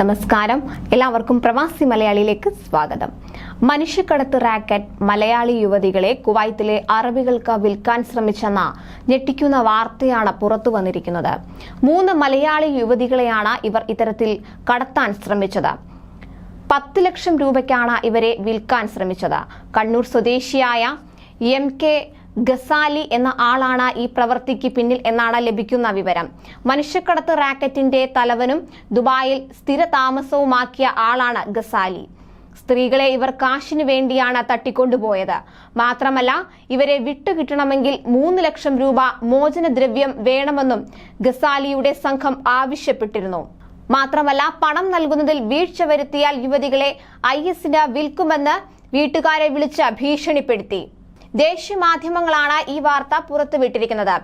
നമസ്കാരം. എല്ലാവർക്കും പ്രവാസി മലയാളിയിലേക്ക് സ്വാഗതം. മനുഷ്യക്കടത്ത് റാക്കറ്റ് മലയാളി യുവതികളെ കുവൈത്തിലെ അറബികൾക്ക് വിൽക്കാൻ ശ്രമിച്ചെന്ന ഞെട്ടിക്കുന്ന വാർത്തയാണ് പുറത്തു വന്നിരിക്കുന്നത്. മൂന്ന് മലയാളി യുവതികളെയാണ് ഇവർ ഇത്തരത്തിൽ കടത്താൻ ശ്രമിച്ചത്. പത്ത് ലക്ഷം രൂപയ്ക്കാണ് ഇവരെ വിൽക്കാൻ ശ്രമിച്ചത്. കണ്ണൂർ സ്വദേശിയായ എം കെ ഗസാലി എന്ന ആളാണ് ഈ പ്രവൃത്തിക്ക് പിന്നിൽ എന്നാണ് ലഭിക്കുന്ന വിവരം. മനുഷ്യക്കടത്ത് റാക്കറ്റിന്റെ തലവനും ദുബായിൽ സ്ഥിര താമസവുമാക്കിയ ആളാണ് ഗസാലി. സ്ത്രീകളെ ഇവർ കാശിനു വേണ്ടിയാണ് തട്ടിക്കൊണ്ടുപോയത്. മാത്രമല്ല ഇവരെ വിട്ടുകിട്ടണമെങ്കിൽ മൂന്ന് ലക്ഷം രൂപ മോചനദ്രവ്യം വേണമെന്നും ഗസാലിയുടെ സംഘം ആവശ്യപ്പെട്ടിരുന്നു. മാത്രമല്ല പണം നൽകുന്നതിൽ വീഴ്ച വരുത്തിയാൽ യുവതികളെ ഐ എസിന് വിൽക്കുമെന്ന് വീട്ടുകാരെ വിളിച്ച് ഭീഷണിപ്പെടുത്തി. ദേശീയ മാധ്യമങ്ങളാണ് ഈ വാർത്ത പുറത്തുവിട്ടിരിക്കുന്നത്.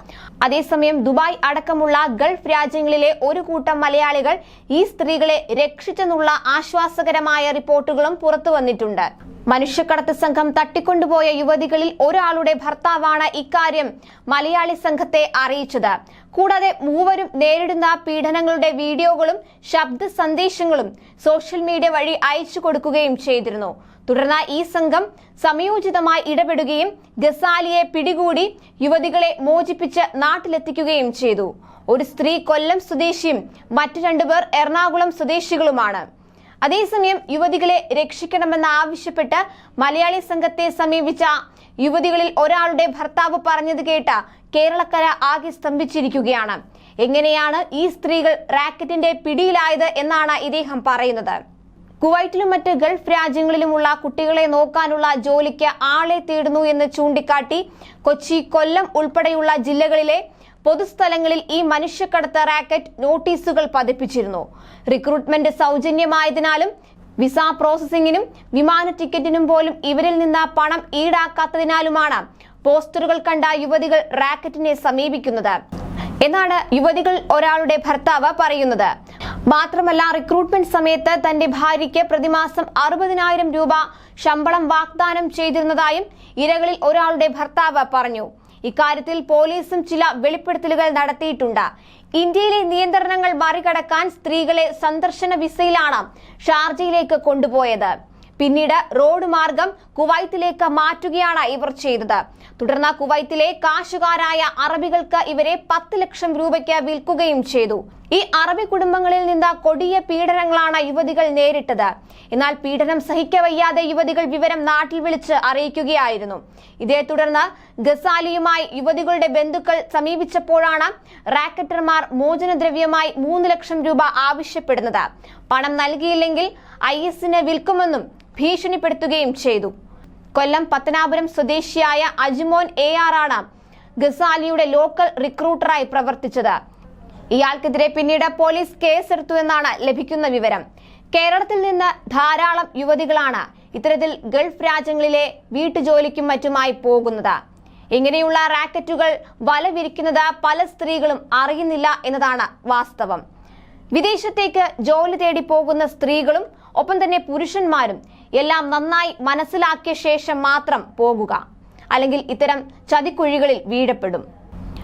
അതേസമയം ദുബായ് അടക്കമുള്ള ഗൾഫ് രാജ്യങ്ങളിലെ ഒരു കൂട്ടം മലയാളികൾ ഈ സ്ത്രീകളെ രക്ഷിച്ചെന്നുള്ള ആശ്വാസകരമായ റിപ്പോർട്ടുകളും പുറത്തുവന്നിട്ടുണ്ട്. മനുഷ്യക്കടത്ത് സംഘം തട്ടിക്കൊണ്ടുപോയ യുവതികളിൽ ഒരാളുടെ ഭർത്താവാണ് ഇക്കാര്യം മലയാളി സംഘത്തെ അറിയിച്ചത്. കൂടാതെ മൂവരും നേരിടുന്ന പീഡനങ്ങളുടെ വീഡിയോകളും ശബ്ദ സന്ദേശങ്ങളും സോഷ്യൽ മീഡിയ വഴി അയച്ചു കൊടുക്കുകയും ചെയ്തിരുന്നു. തുടർന്ന് ഈ സംഘം സമയോചിതമായി ഇടപെടുകയും ഗസാലിയെ പിടികൂടി യുവതികളെ മോചിപ്പിച്ച് നാട്ടിലെത്തിക്കുകയും ചെയ്തു. ഒരു സ്ത്രീ കൊല്ലം സ്വദേശിയും മറ്റു രണ്ടുപേർ എറണാകുളം സ്വദേശികളുമാണ്. അതേസമയം യുവതികളെ രക്ഷിക്കണമെന്ന് ആവശ്യപ്പെട്ട് മലയാളി സംഘത്തെ സമീപിച്ച യുവതികളിൽ ഒരാളുടെ ഭർത്താവ് പറഞ്ഞത് കേട്ട കേരളക്കര ആകെ സ്തംഭിച്ചിരിക്കുകയാണ്. എങ്ങനെയാണ് ഈ സ്ത്രീകൾ റാക്കറ്റിന്റെ പിടിയിലായത് എന്നാണ് ഇദ്ദേഹം പറയുന്നത്. കുവൈറ്റിലും മറ്റ് ഗൾഫ് രാജ്യങ്ങളിലുമുള്ള കുട്ടികളെ നോക്കാനുള്ള ജോലിക്ക് ആളെ തേടുന്നു എന്ന് ചൂണ്ടിക്കാട്ടി കൊച്ചി കൊല്ലം ഉൾപ്പെടെയുള്ള ജില്ലകളിലെ പൊതുസ്ഥലങ്ങളിൽ ഈ മനുഷ്യക്കടത്ത് റാക്കറ്റ് നോട്ടീസുകൾ പതിപ്പിച്ചിരുന്നു. റിക്രൂട്ട്മെന്റ് സൗജന്യമായതിനാലും വിസ പ്രോസസ്സിംഗിനും വിമാന ടിക്കറ്റിനും പോലും ഇവരിൽ നിന്ന് പണം ഈടാക്കാത്തതിനാലുമാണ് പോസ്റ്ററുകൾ കണ്ട യുവതികൾ റാക്കറ്റിനെ സമീപിക്കുന്നത്. എന്നാണ് യുവതികൾ ഒരാളുടെ ഭർത്താവ് പറയുന്നത്. മാത്രമല്ല റിക്രൂട്ട്മെന്റ് സമയത്ത് തന്റെ ഭാര്യയ്ക്ക് പ്രതിമാസം അറുപതിനായിരം രൂപ ശമ്പളം വാഗ്ദാനം ചെയ്തിരുന്നതായും ഇരകളിൽ ഒരാളുടെ ഭർത്താവ് പറഞ്ഞു. ഇക്കാര്യത്തിൽ പോലീസും ചില വെളിപ്പെടുത്തലുകൾ നടത്തിയിട്ടുണ്ട്. ഇന്ത്യയിലെ നിയന്ത്രണങ്ങൾ മറികടക്കാൻ സ്ത്രീകളെ സന്ദർശന വിസയിലാണ് ഷാർജയിലേക്ക് കൊണ്ടുപോയത്. പിന്നീട് റോഡ് മാർഗം കുവൈത്തിലേക്ക് മാറ്റുകയാണ് ഇവർ ചെയ്തത്. തുടർന്ന് കുവൈത്തിലെ കാശുകാരായ അറബികൾക്ക് ഇവരെ പത്ത് ലക്ഷം രൂപയ്ക്ക് വിൽക്കുകയും ചെയ്തു. ഈ അറബി കുടുംബങ്ങളിൽ നിന്ന് കൊടിയ പീഡനങ്ങളാണ് യുവതികൾ നേരിട്ടത്. എന്നാൽ പീഡനം സഹിക്കവയ്യാതെ യുവതികൾ വിവരം നാട്ടിൽ വിളിച്ച് അറിയിക്കുകയായിരുന്നു. ഇതേ തുടർന്ന് ഗസാലിയുമായി യുവതികളുടെ ബന്ധുക്കൾ സമീപിച്ചപ്പോഴാണ് റാക്കറ്റർമാർ മോചനദ്രവ്യമായി മൂന്ന് ലക്ഷം രൂപ ആവശ്യപ്പെടുന്നത്. പണം നൽകിയില്ലെങ്കിൽ ഐ എസിന് വിൽക്കുമെന്നും ഭീഷണിപ്പെടുത്തുകയും ചെയ്തു. കൊല്ലം പത്തനാപുരം സ്വദേശിയായ അജ്മോൻ എ ആർ ആണ് ഗസാലിയുടെ ലോക്കൽ റിക്രൂട്ടറായി പ്രവർത്തിച്ചത്. ഇയാൾക്കെതിരെ പിന്നീട് പോലീസ് കേസെടുത്തു എന്നാണ് ലഭിക്കുന്ന വിവരം. കേരളത്തിൽ നിന്ന് ധാരാളം യുവതികളാണ് ഇത്തരത്തിൽ ഗൾഫ് രാജ്യങ്ങളിലെ വീട്ടുജോലിക്കും മറ്റുമായി പോകുന്നത്. ഇങ്ങനെയുള്ള റാക്കറ്റുകൾ വല വിരിക്കുന്നത് പല സ്ത്രീകളും അറിയുന്നില്ല എന്നതാണ് വാസ്തവം. വിദേശത്തേക്ക് ജോലി തേടി പോകുന്ന സ്ത്രീകളും ഒപ്പം തന്നെ പുരുഷന്മാരും എല്ലാം നന്നായി മനസ്സിലാക്കിയ ശേഷം മാത്രം പോകുക. അല്ലെങ്കിൽ ഇത്തരം ചതിക്കുഴികളിൽ വീഴപ്പെടും.